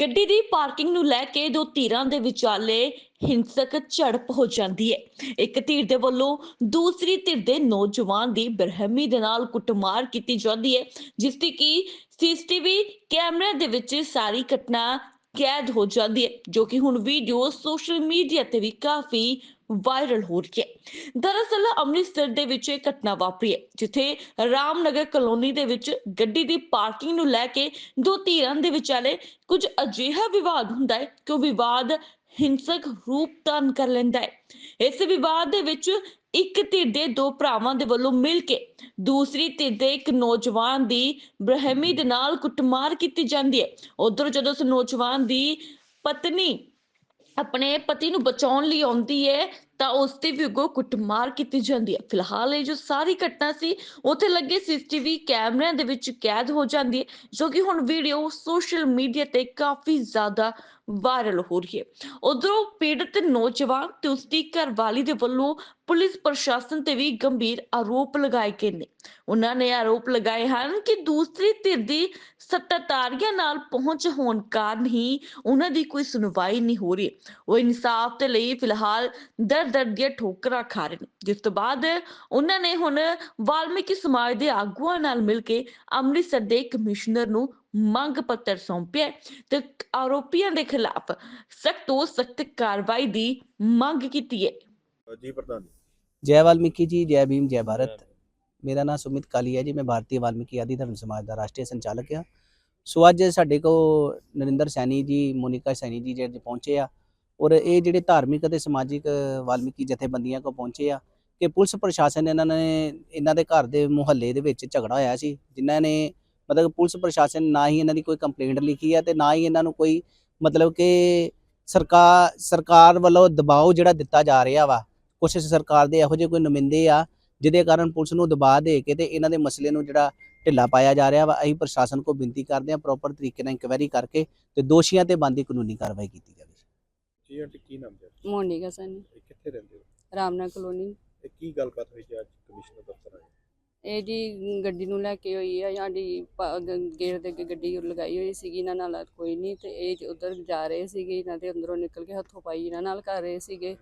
ਗੱਡੀ ਦੀ ਪਾਰਕਿੰਗ ਨੂੰ ਲੈ ਕੇ ਦੋ ਧਿਰਾਂ ਦੇ ਵਿਚਾਲੇ ਹਿੰਸਕ ਝੜਪ ਹੋ ਜਾਂਦੀ ਹੈ। ਇੱਕ ਧਿਰ ਦੇ ਵੱਲੋਂ ਦੂਸਰੀ ਧਿਰ ਦੇ ਨੌਜਵਾਨ ਦੀ ਬਰਹਮੀ ਦੇ ਨਾਲ ਕੁੱਟਮਾਰ ਕੀਤੀ ਜਾਂਦੀ ਹੈ, ਜਿਸ ਦੀ ਕਿ ਸੀਸੀਟੀਵੀ ਕੈਮਰੇ ਦੇ ਵਿੱਚ ਸਾਰੀ ਘਟਨਾ ਕੈਦ ਹੋ ਜਾਂਦੀ ਹੈ, ਜੋ ਕਿ ਹੁਣ ਵੀਡੀਓ ਸੋਸ਼ਲ ਮੀਡੀਆ ਤੇ ਵੀ ਕਾਫੀ ਵਾਇਰਲ ਹੋ ਰਹੀ ਹੈ। ਦਰਅਸਲ ਅੰਮ੍ਰਿਤਸਰ ਦੇ ਵਿੱਚ ਇਹ ਘਟਨਾ ਵਾਪਰੀ ਹੈ, ਜਿੱਥੇ ਰਾਮਨਗਰ ਕਲੋਨੀ ਦੇ ਵਿੱਚ ਗੱਡੀ ਦੀ ਪਾਰਕਿੰਗ ਨੂੰ ਲੈ ਕੇ ਦੋ ਧਿਰਾਂ ਦੇ ਵਿਚਾਲੇ ਕੁਝ ਅਜਿਹਾ ਵਿਵਾਦ ਹੁੰਦਾ ਹੈ ਕਿ ਉਹ ਵਿਵਾਦ ਹਿੰਸਕ ਰੂਪ ਧਾਰਨ ਕਰ ਲੈਂਦਾ ਹੈ। ਇਸ ਵਿਵਾਦ ਦੇ ਵਿੱਚ ਇੱਕ ਧਿਰ ਦੇ ਦੋ ਭਰਾਵਾਂ ਦੇ ਵੱਲੋਂ ਮਿਲ ਕੇ ਦੂਸਰੀ ਧਿਰ ਦੇ ਇੱਕ ਨੌਜਵਾਨ ਦੀ ਬਰਹਿਮੀ ਦੇ ਨਾਲ ਕੁੱਟਮਾਰ ਕੀਤੀ ਜਾਂਦੀ ਹੈ। ਉਧਰ ਜਦੋਂ ਉਸ ਨੌਜਵਾਨ ਦੀ ਪਤਨੀ ਆਪਣੇ ਪਤੀ ਨੂੰ ਬਚਾਉਣ ਲਈ ਆਉਂਦੀ ਹੈ ਤਾਂ ਉਸ ਤੇ ਵੀ ਅੱਗੋਂ ਕੁੱਟਮਾਰ ਕੀਤੀ ਜਾਂਦੀ ਹੈ। ਫਿਲਹਾਲ ਇਹ ਜੋ ਸਾਰੀ ਘਟਨਾ ਸੀ, ਉੱਥੇ ਲੱਗੇ ਸੀਸੀਟੀਵੀ ਕੈਮਰਿਆਂ ਦੇ ਵਿੱਚ ਕੈਦ ਹੋ ਜਾਂਦੀ ਹੈ, ਜੋ ਕਿ ਹੁਣ ਵੀਡੀਓ ਸੋਸ਼ਲ ਮੀਡੀਆ ਤੇ ਕਾਫੀ ਜ਼ਿਆਦਾ ਵਾਇਰਲ ਹੋ ਰਹੀ ਹੈ। ਉਧਰੋਂ ਪੀੜਤ ਨੌਜਵਾਨ ਤੇ ਉਸ ਘਰਵਾਲੀ ਦੇ ਵੱਲੋਂ ਪੁਲਿਸ ਪ੍ਰਸ਼ਾਸਨ ਤੇ ਵੀ ਗੰਭੀਰ ਆਰੋਪ ਲਗਾਏ ਗਏ ਨੇ। ਉਹਨਾਂ ਨੇ ਆਰੋਪ ਲਗਾਏ ਹਨ ਕਿ ਦੂਸਰੀ ਧਿਰ ਦੀ ਸੱਤਾਧਾਰੀਆਂ ਨਾਲ ਪਹੁੰਚ ਹੋਣ ਕਾਰਨ ਹੀ ਉਹਨਾਂ ਦੀ ਕੋਈ ਸੁਣਵਾਈ ਨਹੀਂ ਹੋ ਰਹੀ। ਉਹ ਇਨਸਾਫ ਦੇ ਲਈ ਫਿਲਹਾਲ ਦਰ ਦਰ ਦੀਆਂ ਠੋਕਰਾਂ ਖਾ ਰਹੇ ਨੇ। ਜਿਸ ਤੋਂ ਬਾਅਦ ਉਹਨਾਂ ਨੇ ਹੁਣ ਵਾਲਮੀਕੀ ਸਮਾਜ ਦੇ ਆਗੂਆਂ ਨਾਲ ਮਿਲ ਕੇ ਅੰਮ੍ਰਿਤਸਰ ਦੇ ਕਮਿਸ਼ਨਰ ਨੂੰ ਮੰਗ ਪੱਤਰ ਸੌਂਪਿਆ ਹੈ ਤੇ ਆਰੋਪੀਆਂ ਦੇ ਖਿਲਾਫ ਸਖਤ ਤੋਂ ਸਖਤ ਕਾਰਵਾਈ ਦੀ ਮੰਗ ਕੀਤੀ ਹੈ। ਜੀ ਪ੍ਰਧਾਨ ਜੈ। ਵਾਲਮੀਕੀ ਜੀ ਜੈ ਭੀਮ ਜੈ ਭਾਰਤ। ਮੇਰਾ ਨਾਮ ਸੁਮਿਤ ਕਾਲੀ ਹੈ ਜੀ ਮੈਂ ਭਾਰਤੀ ਵਾਲਮੀਕੀ ਆਦਿ ਧਰਮ ਸਮਾਜ ਦਾ ਰਾਸ਼ਟਰੀ ਸੰਚਾਲਕ ਹਾਂ। ਸੋ ਅੱਜ ਸਾਡੇ ਕੋ ਨਰਿੰਦਰ ਸੈਣੀ ਜੀ ਮੋਨਿਕਾ ਸੈਣੀ ਜੀ ਜਿਹੜੇ ਪਹੁੰਚੇ ਆ ਔਰ ਇਹ ਜਿਹੜੇ ਧਾਰਮਿਕ ਅਤੇ ਸਮਾਜਿਕ ਵਾਲਮੀਕੀ ਜਥੇਬੰਦੀਆਂ ਕੋ ਪਹੁੰਚੇ ਆ ਕਿ ਪੁਲਿਸ ਪ੍ਰਸ਼ਾਸਨ ਇਹਨਾਂ ਨੇ ਇਹਨਾਂ ਦੇ ਘਰ ਦੇ ਮੁਹੱਲੇ ਦੇ ਵਿੱਚ ਝਗੜਾ ਹੋਇਆ ਸੀ ਜਿਨ੍ਹਾਂ ਨੇ ਮਤਲਬ ਪੁਲਿਸ ਪ੍ਰਸ਼ਾਸਨ ਨਾ ਹੀ ਇਹਨਾਂ ਦੀ ਕੋਈ ਕੰਪਲੇਂਟ ਲਿਖੀ ਹੈ ਤੇ ਨਾ ਹੀ ਇਹਨਾਂ ਨੂੰ ਕੋਈ ਮਤਲਬ ਕਿ ਸਰਕਾਰ ਸਰਕਾਰ ਵੱਲੋਂ ਦਬਾਅ ਜਿਹੜਾ ਦਿੱਤਾ ਜਾ ਰਿਹਾ ਵਾ ਕੁਛ ਸਰਕਾਰ ਦੇ ਇਹੋ ਜਿਹੇ ਕੋਈ ਨੁਮਾਇੰਦੇ ਆ ਜਿਹਦੇ ਕਾਰਨ ਪੁਲਿਸ ਨੂੰ ਦਬਾਅ ਦੇ ਕੇ ਤੇ ਇਹਨਾਂ ਦੇ ਮਸਲੇ ਨੂੰ ਜਿਹੜਾ ਢਿੱਲਾ ਪਾਇਆ ਜਾ ਰਿਹਾ ਵਾ ਅਸੀਂ ਪ੍ਰਸ਼ਾਸਨ ਕੋ ਬੇਨਤੀ ਕਰਦੇ ਹਾਂ ਪ੍ਰੋਪਰ ਤਰੀਕੇ ਨਾਲ ਇਨਕੁਆਇਰੀ ਕਰਕੇ ਤੇ ਦੋਸ਼ੀਆਂ ਤੇ ਬੰਦੀ ਕਾਨੂੰਨੀ ਕਾਰਵਾਈ ਕੀਤੀ ਜਾਵੇ। ਜੀ ਆਂਟੀ ਕੀ ਨਾਮ ਜੀ ਮੋਨਿਕਾ ਸਨ ਕਿੱਥੇ ਰਹਿੰਦੇ ਹੋ? ਰਾਮਨਾ ਕਲੋਨੀ। ਇਹ ਕੀ ਗੱਲਬਾਤ ਹੋਈ ਜੀ ਅੱਜ ਕਮਿਸ਼ਨਰ ਦਫ਼ਤਰ ਆਏ? ਇਹ ਜੀ ਗੱਡੀ ਨੂੰ ਲੈ ਕੇ ਹੋਈ ਆ ਸਾਡੀ ਪ- ਗੇਟ ਦੇ ਅੱਗੇ ਗੱਡੀ ਲਗਾਈ ਹੋਈ ਸੀਗੀ, ਇਹਨਾਂ ਨਾਲ ਕੋਈ ਨਹੀਂ ਤੇ ਇਹ ਉਧਰ ਜਾ ਰਹੇ ਸੀਗੇ, ਇਹਨਾਂ ਦੇ ਅੰਦਰੋਂ ਨਿਕਲ ਕੇ ਹੱਥੋਂ ਪਾਈ ਇਹਨਾਂ ਨਾਲ ਕਰ ਰਹੇ ਸੀਗੇ।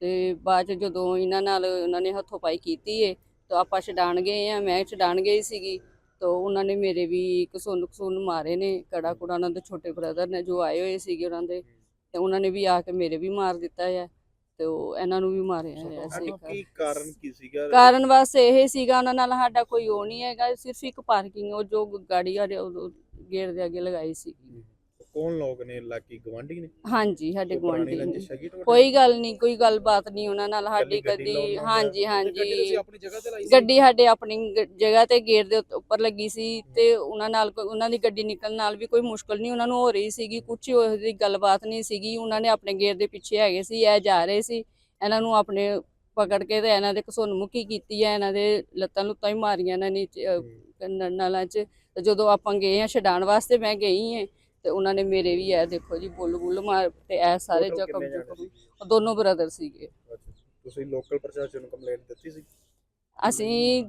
ਤੇ ਬਾਅਦ ਚ ਜਦੋਂ ਇਹਨਾਂ ਨਾਲ ਉਹਨਾਂ ਨੇ ਹੱਥੋਂ ਪਾਈ ਕੀਤੀ ਏ, ਤਾਂ ਆਪਾਂ ਛਡਾਣ ਗਏ ਆ, ਮੈਂ ਛਡਾਣ ਗਈ ਸੀਗੀ, ਤਾਂ ਉਹਨਾਂ ਨੇ ਮੇਰੇ ਵੀ ਕਸੁੰਨ ਕਸੁੰਨ ਮਾਰੇ ਨੇ, ਕੜਾ ਕੁੜਾ ਉਹਨਾਂ ਦੇ ਛੋਟੇ ਬ੍ਰਦਰ ਨੇ ਜੋ ਆਏ ਹੋਏ ਸੀਗੇ ਉਹਨਾਂ ਦੇ, ਤੇ ਉਹਨਾਂ ਨੇ ਵੀ ਆ ਕੇ ਮੇਰੇ ਵੀ ਮਾਰ ਦਿੱਤਾ ਹੈ ਤੇ ਉਹ ਇਹਨਾਂ ਨੂੰ ਵੀ ਮਾਰਿਆ ਹੈ ਹਾਂਜੀ ਕੀ ਕਾਰਨ ਕੀ ਸੀਗਾ? ਕਾਰਨ ਬਸ ਇਹ ਸੀਗਾ ਉਹਨਾਂ ਨਾਲ ਸਾਡਾ ਕੋਈ ਉਹ ਨਹੀਂ ਹੈਗਾ ਸਿਰਫ ਇੱਕ ਪਾਰਕਿੰਗ ਉਹ ਜੋ ਗਾੜੀ ਆ ਗੇਟ ਦੇ ਅੱਗੇ ਲਗਾਈ ਸੀ ਕੌਣ ਲੋਕ ਨੇ? ਲਾਕੀ ਗਵਾਂਢੀ ਨੇ? ਹਾਂਜੀ ਸਾਡੇ ਗੁਆਂਢੀ ਨੇ? ਕੋਈ ਗੱਲ ਨਹੀਂ ਕੋਈ ਗੱਲਬਾਤ ਨਹੀਂ ਉਹਨਾਂ ਨਾਲ। ਸਾਡੀ ਕਦੀ ਹਾਂਜੀ ਹਾਂਜੀ। ਆਪਣੀ ਜਗ੍ਹਾ ਤੇ ਲਾਈ ਸੀ? ਗੱਡੀ ਸਾਡੇ ਆਪਣੀ ਗ- ਜਗ੍ਹਾ ਤੇ ਗੇਟ ਦੇ ਉੱਤ- ਉੱਪਰ ਲੱਗੀ ਸੀ ਤੇ ਉਹਨਾਂ ਨਾਲ ਕੋਈ- ਉਹਨਾਂ ਦੀ ਗੱਡੀ ਨਿਕਲਣ ਨਾਲ ਵੀ ਕੋਈ ਮੁਸ਼ਕਲ ਨਹੀਂ। ਉਹਨਾਂ ਨੂੰ ਹੋ ਰਹੀ ਸੀਗੀ ਕੁਝ ਉਹਦੀ ਗੱਲਬਾਤ ਨਹੀਂ ਸੀਗੀ। ਉਹਨਾਂ ਨੇ ਆਪਣੇ ਗੇਟ ਦੇ ਪਿੱਛੇ ਹੈਗੇ ਸੀ ਇਹ ਜਾ ਰਹੇ ਸੀ। ਇਹਨਾਂ ਨੂੰ ਆਪਣੇ ਪਕੜ ਕੇ ਤੇ ਇਹਨਾਂ ਦੇ ਘਸੁੰਨ ਮੁੱਕੀ ਕੀਤੀ ਹੈ। ਇਹਨਾਂ ਦੇ ਲੱਤਾਂ ਲੁੱਤਾਂ ਵੀ ਮਾਰੀਆਂ ਇਹਨਾਂ ਨੇ ਚ- ਅਹ ਕੰਨ- ਨਲਾਂ 'ਚ। ਤੇ ਜਦੋਂ ਆਪਾਂ ਗਏ ਆ ਛਡਾਣ ਵਾਸਤੇ ਮੈਂ ਗਈ ਹਾਂ। ਤੇ ਉਹਨਾਂ ਨੇ ਮੇਰੇ ਵੀ ਇਹ ਦੇਖੋ ਜੀ ਬੁੱਲ ਬੁੱਲ ਮਾਰ ਤੇ ਇਹ ਸਾਰੇ Total ਜ਼ਖਮ ਕਿੰਨੇ ਜਾਣੇ ਜ਼ਖਮ ਸੀ? ਉਹ ਦੋਨੋਂ ਬ੍ਰਦਰ ਸੀਗੇ ਅੱਛਾ। ਤੁਸੀਂ ਲੋਕਲ ਪ੍ਰਸ਼ਾਸਨ ਨੂੰ ਕੰਪਲੇਂਟ ਦਿੱਤੀ ਸੀ ਅਸੀਂ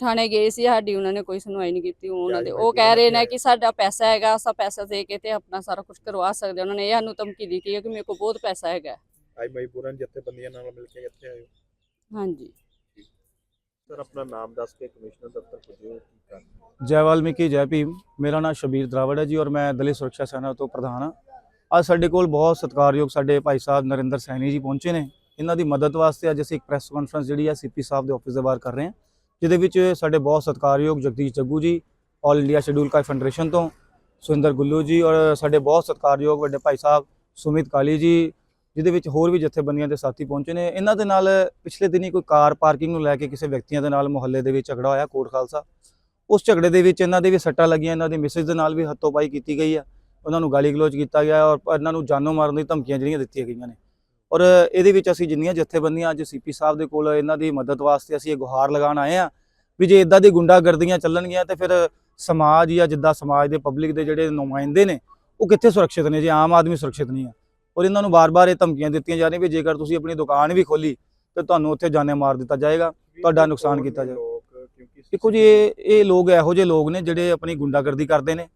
ਥਾਣੇ ਗਏ ਸੀ ਸਾਡੀ ਉਹਨਾਂ ਨੇ ਕੋਈ ਸੁਣਵਾਈ ਨਹੀਂ ਕੀਤੀ ਉਹਨਾਂ ਦੇ ਉਹ ਕਹਿ ਰਹੇ ਨੇ ਕਿ ਸਾਡਾ ਪੈਸਾ ਹੈਗਾ ਅਸਾਂ ਪੈਸਾ ਦੇ ਕੇ ਤੇ ਆਪਣਾ ਸਾਰਾ ਕੁਝ ਕਰਵਾ ਸਕਦੇ ਹਾਂ। ਉਹਨਾਂ ਨੇ ਇਹ ਸਾਨੂੰ ਧਮਕੀ ਦਿੱਤੀ ਹੈ ਕਿ ਮੇਰੇ ਕੋਲ ਬਹੁਤ ਪੈਸਾ ਹੈਗਾ ਅੱਜ ਮਜਬੂਰਨ ਜਥੇਬੰਦੀਆਂ ਨਾਲ ਮਿਲ ਕੇ ਇੱਥੇ ਆਏ ਹੋ ਹਾਂਜੀ ਸਰ, ਆਪਣਾ ਨਾਮ ਦੱਸ ਕੇ ਕਮਿਸ਼ਨਰ ਦਫ਼ਤਰ ਪੁੱਜੇ ਹੋ, ਕੀ ਕਾਰਨ ਜੈ ਵਾਲਮੀਕੀ, ਜੈ ਭੀਮ। ਮੇਰਾ ਨਾਮ ਸ਼ਬੀਰ ਦਰਾਵੜ ਹੈ ਜੀ ਔਰ ਮੈਂ ਦਲਿਤ ਸੁਰੱਖਿਆ ਸੈਨਾ ਤੋਂ ਪ੍ਰਧਾਨ ਹਾਂ। ਅੱਜ ਸਾਡੇ ਕੋਲ ਬਹੁਤ ਸਤਿਕਾਰਯੋਗ ਸਾਡੇ ਭਾਈ ਸਾਹਿਬ ਨਰਿੰਦਰ ਸੈਣੀ ਜੀ ਪਹੁੰਚੇ ਨੇ। ਇਹਨਾਂ ਦੀ ਮਦਦ ਵਾਸਤੇ ਅੱਜ ਅਸੀਂ ਇੱਕ ਪ੍ਰੈਸ ਕਾਨਫਰੰਸ ਜਿਹੜੀ ਹੈ ਸੀਪੀ ਸਾਹਿਬ ਦੇ ਆਫਿਸ ਦੇ ਬਾਹਰ ਕਰ ਰਹੇ ਹਾਂ, ਜਿਹਦੇ ਵਿੱਚ ਸਾਡੇ ਬਹੁਤ ਸਤਿਕਾਰਯੋਗ Jagdish Jaggu ji, all India schedule caste federation ਤੋਂ, ਸੁਰਿੰਦਰ ਗੁੱਲੂ ਜੀ ਔਰ ਸਾਡੇ ਬਹੁਤ ਸਤਿਕਾਰਯੋਗ ਵੱਡੇ ਭਾਈ ਸਾਹਿਬ ਸੁਮਿਤ ਕਾਲੀ ਜੀ ਜਿਹਦੇ ਵਿੱਚ ਹੋਰ ਵੀ ਜਥੇਬੰਦੀਆਂ ਦੇ ਸਾਥੀ ਪਹੁੰਚੇ ਨੇ। ਇਹਨਾਂ ਦੇ ਨਾਲ ਪਿਛਲੇ ਦਿਨੀ ਕੋਈ ਕਾਰ ਪਾਰਕਿੰਗ ਨੂੰ ਲੈ ਕੇ ਕਿਸੇ ਵਿਅਕਤੀਆਂ ਦੇ ਨਾਲ ਮੁਹੱਲੇ ਦੇ ਵਿੱਚ ਝਗੜਾ ਹੋਇਆ, ਕੋਟ ਖਾਲਸਾ। ਉਸ ਝਗੜੇ ਦੇ ਵਿੱਚ ਇਹਨਾਂ ਦੇ ਵੀ ਸੱਟਾਂ ਲੱਗੀਆਂ, ਇਹਨਾਂ ਦੇ ਮਿਸਿਸ ਦੇ ਨਾਲ ਵੀ ਹੱਥੋਂ-ਪਾਈ ਕੀਤੀ ਗਈ ਆ। ਉਹਨਾਂ ਨੂੰ ਗਾਲੀ ਗਲੋਚ ਕੀਤਾ ਗਿਆ ਔਰ ਇਹਨਾਂ ਨੂੰ ਜਾਨੋਂ ਮਾਰਨ ਦੀ ਧਮਕੀਆਂ ਜਿਹੜੀਆਂ ਦਿੱਤੀਆਂ ਗਈਆਂ ਨੇ। ਔਰ ਇਹਦੇ ਵਿੱਚ ਅਸੀਂ ਜਿੰਨੀਆਂ ਜਥੇਬੰਦੀਆਂ ਅੱਜ ਸੀਪੀ ਸਾਹਿਬ ਦੇ ਕੋਲ ਇਹਨਾਂ ਦੀ ਮਦਦ ਵਾਸਤੇ ਅਸੀਂ ਇਹ ਗੁਹਾਰ ਲਗਾਉਣ ਆਏ ਆ ਵੀ ਜੇ ਇਦਾਂ ਦੀ ਗੁੰਡਾਗਰਦੀਆਂ ਚੱਲਣਗੀਆਂ ਤੇ ਫਿਰ ਸਮਾਜ ਜਾਂ ਜਿੱਦਾਂ ਸਮਾਜ ਦੇ ਪਬਲਿਕ ਦੇ ਜਿਹੜੇ ਨੁਮਾਇੰਦੇ ਨੇ, ਉਹ ਕਿੱਥੇ ਸੁਰੱਖਿਅਤ ਨੇ? ਜੇ ਆਮ ਆਦਮੀ ਸੁਰੱਖਿਅਤ ਨਹੀਂ ਆ। ਔਰ ਇਹਨਾਂ ਨੂੰ ਬਾਰ-ਬਾਰ ਇਹ ਧਮਕੀਆਂ ਦਿੱਤੀਆਂ ਜਾ ਰਹੀਆਂ ਵੀ ਜੇਕਰ ਤੁਸੀਂ ਆਪਣੀ ਦੁਕਾਨ ਵੀ ਖੋਲੀ ਤੇ ਤੁਹਾਨੂੰ ਉੱਥੇ ਜਾਨੇ ਮਾਰ ਦਿੱਤਾ ਜਾਏਗਾ ਤੁਹਾਡਾ ਨੁਕਸਾਨ ਕੀਤਾ ਜਾਏ। ਲੋਕ? ਕਿਉਂਕਿ ਦੇਖੋ ਜੀ ਇਹ ਇਹ ਲੋਕ ਇਹੋ ਜਿਹੇ ਲੋਕ ਨੇ ਜਿਹੜੇ ਆਪਣੀ ਗੁੰਡਾਗਰਦੀ ਕਰਦੇ ਨੇ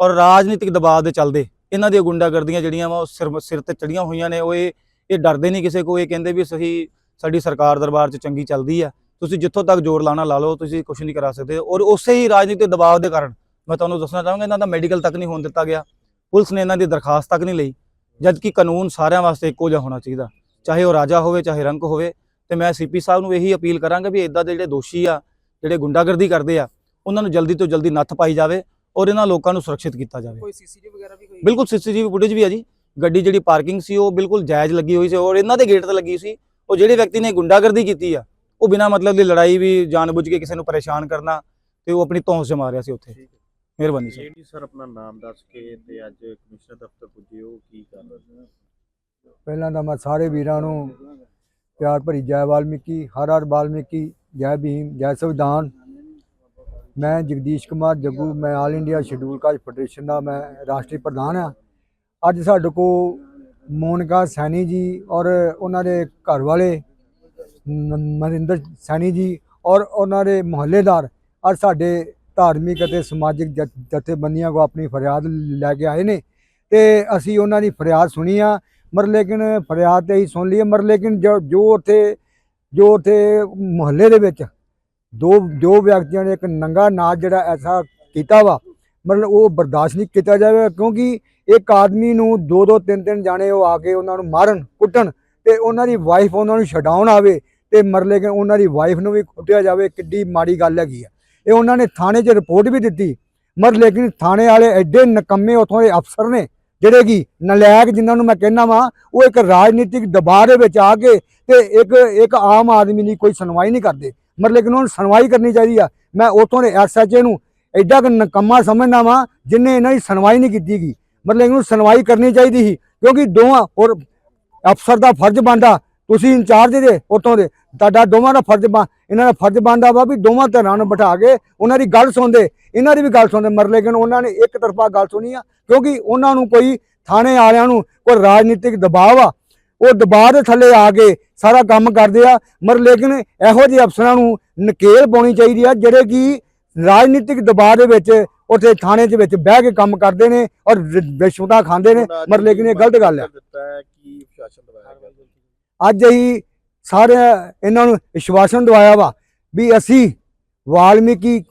ਔਰ ਰਾਜਨੀਤਿਕ ਦਬਾਅ ਦੇ ਚੱਲਦੇ। ਇਹਨਾਂ ਦੀਆਂ ਗੁੰਡਾਗਰਦੀਆਂ ਜਿਹੜੀਆਂ ਵਾ ਉਹ ਸਿਰ ਸਿਰ ਤੇ ਚੜੀਆਂ ਹੋਈਆਂ ਨੇ ਉਹ ਇਹ ਇਹ ਡਰਦੇ ਨਹੀਂ ਕਿਸੇ ਕੋ ਇਹ ਕਹਿੰਦੇ ਵੀ ਸਹੀ ਸਾਡੀ ਸਰਕਾਰ ਦਰਬਾਰ 'ਚ ਚੰਗੀ ਚੱਲਦੀ ਆ। ਤੁਸੀਂ ਜਿੱਥੋਂ ਤੱਕ ਜ਼ੋਰ ਲਾਣਾ ਲਾ ਲਓ ਤੁਸੀਂ ਕੁਝ ਨਹੀਂ ਕਰਾ ਸਕਦੇ। ਔਰ ਉਸੇ ਹੀ ਰਾਜਨੀਤਿਕ ਦਬਾਅ ਦੇ ਕਾਰਨ ਮੈਂ ਤੁਹਾਨੂੰ ਦੱਸਣਾ ਚਾਹਾਂਗਾ ਇਹਨਾਂ ਦਾ ਮੈਡੀਕਲ ਤੱਕ ਨਹੀਂ ਹੋਣ ਦਿੱਤਾ ਗਿਆ। ਪੁਲਿਸ ਨੇ ਇਹਨਾਂ ਦੀ ਦਰਖਾਸਤ ਤੱਕ ਨਹੀਂ ਲਈ। ਜਦ ਕਿ ਕਾਨੂੰਨ ਸਾਰਿਆਂ ਵਾਸਤੇ ਇੱਕੋ ਜਿਹਾ ਹੋਣਾ ਚਾਹੀਦਾ। ਚਾਹੇ ਉਹ ਰਾਜਾ ਹੋਵੇ ਚਾਹੇ ਰੰਕ ਹੋਵੇ ਤੇ ਮੈਂ ਸੀਪੀ ਸਾਹਿਬ ਨੂੰ ਇਹੀ ਅਪੀਲ ਕਰਾਂਗਾ ਵੀ ਇਦਾਂ ਦੇ ਜਿਹੜੇ ਦੋਸ਼ੀ ਆ ਜਿਹੜੇ ਗੁੰਡਾਗਰਦੀ ਕਰਦੇ ਆ ਉਹਨਾਂ ਨੂੰ ਜਲਦੀ ਤੋਂ ਜਲਦੀ ਨੱਥ ਪਾਈ ਜਾਵੇ ਔਰ ਇਹਨਾਂ ਲੋਕਾਂ ਨੂੰ ਸੁਰੱਖਿਅਤ ਕੀਤਾ ਜਾਵੇ। ਕੋਈ ਸੀਸੀਟੀਵੀ ਵਗੈਰਾ ਵੀ ਕੋਈ? ਬਿਲਕੁਲ ਸੀਸੀਟੀਵੀ ਫੁਟੇਜ ਵੀ ਆ ਜੀ। ਗੱਡੀ ਜਿਹੜੀ ਪਾਰਕਿੰਗ ਸੀ ਉਹ ਬਿਲਕੁਲ ਜਾਇਜ਼ ਲੱਗੀ ਹੋਈ ਸੀ ਔਰ ਇਹਨਾਂ ਦੇ ਗੇਟ ਤੇ ਲੱਗੀ ਸੀ। ਉਹ ਜਿਹੜੇ ਵਿਅਕਤੀ ਨੇ ਗੁੰਡਾਗਰਦੀ ਕੀਤੀ ਆ ਉਹ ਬਿਨਾਂ ਮਤਲਬ ਦੀ ਲੜਾਈ ਵੀ ਜਾਣਬੁੱਝ ਕੇ ਕਿਸੇ ਨੂੰ ਪਰੇਸ਼ਾਨ ਕਰਨਾ ਤੇ ਉਹ ਆਪਣੀ ਧੌਂਸ ਜਮਾ ਰਿਹਾ ਸੀ ਉੱਥੇ। ਮਿਹਰਬਾਨੀ ਸਰ। ਜੀ ਸਰ ਆਪਣਾ ਨਾਮ ਦੱਸ ਕੇ ਤੇ ਅੱਜ ਕਮਿਸ਼ਨਰ ਦਫ਼ਤਰ ਪੁੱਜੇ ਹੋ ਕੀ ਕਰ ਰਹੇ ਹੋ ਪਹਿਲਾਂ ਤਾਂ ਮੈਂ ਸਾਰੇ ਵੀਰਾਂ ਨੂੰ ਪਿਆਰ ਭਰੀ ਜੈ ਵਾਲਮੀਕੀ ਹਰ ਹਰ ਵਾਲਮੀਕੀ ਜੈ ਭੀਮ ਜੈ ਸੰਵਿਧਾਨ। ਮੈਂ ਜਗਦੀਸ਼ ਕੁਮਾਰ ਜੱਗੂ ਮੈਂ all India schedule caste federation ਦਾ ਮੈਂ ਰਾਸ਼ਟਰੀ ਪ੍ਰਧਾਨ ਆ ਅੱਜ ਸਾਡੇ ਕੋ ਮੋਨਿਕਾ ਸੈਣੀ ਜੀ ਔਰ ਉਹਨਾਂ ਦੇ ਘਰ ਵਾਲੇ ਨਰਿੰਦਰ ਸੈਣੀ ਜੀ ਔਰ ਉਹਨਾਂ ਦੇ ਮੁਹੱਲੇਦਾਰ ਅੱਜ ਸਾਡੇ ਧਾਰਮਿਕ ਅਤੇ ਸਮਾਜਿਕ ਜਥ- ਜਥੇਬੰਦੀਆਂ ਕੋ ਆਪਣੀ ਫਰਿਆਦ ਲੈ ਕੇ ਆਏ ਨੇ ਤੇ ਅਸੀਂ ਉਹਨਾਂ ਦੀ ਫਰਿਆਦ ਸੁਣੀ ਆ। ਮਰ ਲੇਕਿਨ ਫਰਿਆਦ ਤੇ ਹੀ ਸੁਣ ਲਈ ਹੈ, ਮਰ ਲੇਕਿਨ ਜੋ ਜੋ ਉੱਥੇ ਜੋ ਉੱਥੇ ਮੁਹੱਲੇ ਦੇ ਵਿੱਚ ਦੋ ਦੋ ਵਿਅਕਤੀਆਂ ਨੇ ਇੱਕ ਨੰਗਾ ਨਾਚ ਜਿਹੜਾ ਐਸਾ ਕੀਤਾ ਵਾ ਮਤਲਬ ਉਹ ਬਰਦਾਸ਼ਤ ਨਹੀਂ ਕੀਤਾ ਜਾਵੇ ਕਿਉਂਕਿ ਇੱਕ ਆਦਮੀ ਨੂੰ ਦੋ ਦੋ ਤਿੰਨ ਤਿੰਨ ਜਾਣੇ ਉਹ ਆ ਕੇ ਉਹਨਾਂ ਨੂੰ ਮਾਰਨ ਕੁੱਟਣ ਤੇ ਉਹਨਾਂ ਦੀ ਵਾਈਫ ਉਹਨਾਂ ਨੂੰ ਛਡਾਉਣ ਆਵੇ ਤੇ ਮਰ ਲੇਕਿਨ ਉਹਨਾਂ ਦੀ ਵਾਈਫ ਨੂੰ ਵੀ ਕੁੱਟਿਆ ਜਾਵੇ। ਕਿੱਡੀ ਮਾੜੀ ਗੱਲ ਹੈਗੀ ਆ। ਇਹ ਉਹਨਾਂ ਨੇ ਥਾਣੇ 'ਚ ਰਿਪੋਰਟ ਵੀ ਦਿੱਤੀ। ਮਰ ਲੇਕਿਨ ਥਾਣੇ ਵਾਲੇ ਐਡੇ ਨਕੰਮੇ ਉਥੋਂ ਦੇ ਅਫਸਰ ਨੇ, ਜਿਹੜੇ ਕਿ ਨਲਾਇਕ ਜਿਨ੍ਹਾਂ ਨੂੰ ਮੈਂ ਕਹਿੰਦਾ ਵਾਂ, ਉਹ ਇੱਕ ਰਾਜਨੀਤਿਕ ਦਬਾਅ ਦੇ ਵਿੱਚ ਆ ਕੇ ਤੇ ਇੱਕ ਇੱਕ ਆਮ ਆਦਮੀ ਦੀ ਕੋਈ ਸੁਣਵਾਈ ਨਹੀਂ ਕਰਦੇ। ਮਤਲਬ ਲੇਕਿਨ ਉਹਨਾਂ ਨੂੰ ਸੁਣਵਾਈ ਕਰਨੀ ਚਾਹੀਦੀ ਆ। ਮੈਂ ਉਥੋਂ ਦੇ ਐਸਐਚਏ ਨੂੰ ਐਡਾ ਕਿ ਨਕੰਮਾ ਸਮਝਦਾ ਵਾਂ, ਜਿਨੇ ਇਹਨਾਂ ਦੀ ਸੁਣਵਾਈ ਨਹੀਂ ਕੀਤੀ ਗਈ। ਮਤਲਬ ਇਹਨੂੰ ਸੁਣਵਾਈ ਕਰਨੀ ਚਾਹੀਦੀ ਸੀ, ਕਿਉਂਕਿ ਦੋਵਾਂ ਔਰ ਅਫਸਰ ਦਾ ਫਰਜ਼ ਬਣਦਾ, ਤੁਸੀਂ ਇੰਚਾਰਜ ਦੇ ਉਤੋਂ ਦੇ। ਤੁਹਾਡਾ ਦੋਵਾਂ ਦਾ ਫਰਜ਼ ਬਣ ਇਹਨਾਂ ਦਾ ਫਰਜ਼ ਬਣਦਾ ਵਾ ਵੀ ਦੋਵਾਂ ਧਿਰਾਂ ਨੂੰ ਬਿਠਾ ਕੇ ਉਹਨਾਂ ਦੀ ਗੱਲ ਸੁਣਦੇ। ਇਹਨਾਂ ਦੀ ਵੀ ਗੱਲ ਸੁਣਦੇ ਮਰ ਲੇਕਿਨ ਉਹਨਾਂ ਨੇ ਇੱਕ ਤਰਫਾ ਗੱਲ ਸੁਣੀ ਆ ਕਿਉਂਕਿ ਉਹਨਾਂ ਨੂੰ ਕੋਈ ਥਾਣੇ ਵਾਲਿਆਂ ਨੂੰ ਕੋਈ ਰਾਜਨੀਤਿਕ ਦਬਾਅ ਆ। ਉਹ ਦਬਾਅ ਦੇ ਥੱਲੇ ਆ ਕੇ ਸਾਰਾ ਕੰਮ ਕਰਦੇ ਆ। ਮਰ ਲੇਕਿਨ ਇਹੋ ਜਿਹੇ ਅਫਸਰਾਂ ਨੂੰ ਨਕੇਲ ਪਾਉਣੀ ਚਾਹੀਦੀ ਆ ਜਿਹੜੇ ਕਿ ਰਾਜਨੀਤਿਕ ਦਬਾਅ ਦੇ ਵਿੱਚ ਉੱਥੇ ਥਾਣੇ ਦੇ ਵਿੱਚ ਬਹਿ ਕੇ ਕੰਮ ਕਰਦੇ ਨੇ ਔਰ ਰਿਸ਼ਵਤਾਂ ਖਾਂਦੇ ਨੇ। ਅੱਜ ਮਰ ਲੇਕਿਨ ਇਹ ਗਲਤ ਗੱਲ ਹੈ ਦਿੱਤਾ ਹੈ ਕਿ ਸਾਰੇ ਇਹਨਾਂ ਨੂੰ ਵਿਸ਼ਵਾਸਨ ਦਵਾਇਆ ਵਾ ਵੀ ਅਸੀਂ ਵਾਲਮੀਕੀ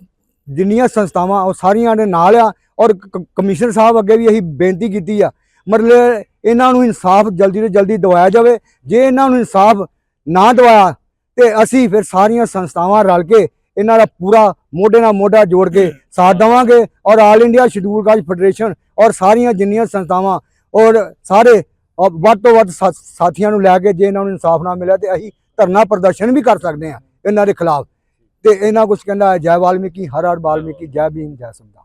ਜਿੰਨੀਆਂ ਸੰਸਥਾਵਾਂ ਉਹ ਸਾਰੀਆਂ ਦੇ ਨਾਲ ਆ ਔਰ ਕ- ਕਮਿਸ਼ਨਰ ਸਾਹਿਬ ਅੱਗੇ ਵੀ ਅਸੀਂ ਬੇਨਤੀ ਕੀਤੀ ਆ। ਮਤਲਬ ਇਹਨਾਂ ਨੂੰ ਇਨਸਾਫ ਜਲਦੀ ਤੋਂ ਜਲਦੀ ਦਵਾਇਆ ਜਾਵੇ। ਜੇ ਇਹਨਾਂ ਨੂੰ ਇਨਸਾਫ ਨਾ ਦਵਾਇਆ ਤੇ ਅਸੀਂ ਫਿਰ ਸਾਰੀਆਂ ਸੰਸਥਾਵਾਂ ਰਲ ਕੇ ਇਹਨਾਂ ਦਾ ਪੂਰਾ ਮੋਢੇ ਨਾਲ ਮੋਢਾ ਜੋੜ ਕੇ ਸਾਥ ਦੇਵਾਂਗੇ ਔਰ all India schedule caste federation ਔਰ ਸਾਰੀਆਂ ਜਿੰਨੀਆਂ ਸੰਸਥਾਵਾਂ ਔਰ ਸਾਰੇ ਅ, ਵੱਧ ਤੋਂ ਵੱਧ ਸਾ- ਸਾਥੀਆਂ ਨੂੰ ਲੈ ਕੇ ਜੇ ਇਹਨਾਂ ਨੂੰ ਇਨਸਾਫ ਨਾ ਮਿਲਿਆ ਤੇ ਅਸੀਂ ਧਰਨਾ ਪ੍ਰਦਰਸ਼ਨ ਵੀ ਕਰ ਸਕਦੇ ਹਾਂ ਇਹਨਾਂ ਦੇ ਖਿਲਾਫ। ਤੇ ਇਹਨਾਂ ਕੁਝ ਕਹਿੰਦਾ ਹੈ, ਜੈ ਵਾਲਮੀਕੀ ਹਰ ਹਰ ਵਾਲਮੀਕੀ ਜੈ ਭੀਮ ਜੈ ਸੰਵਿਧਾਨ।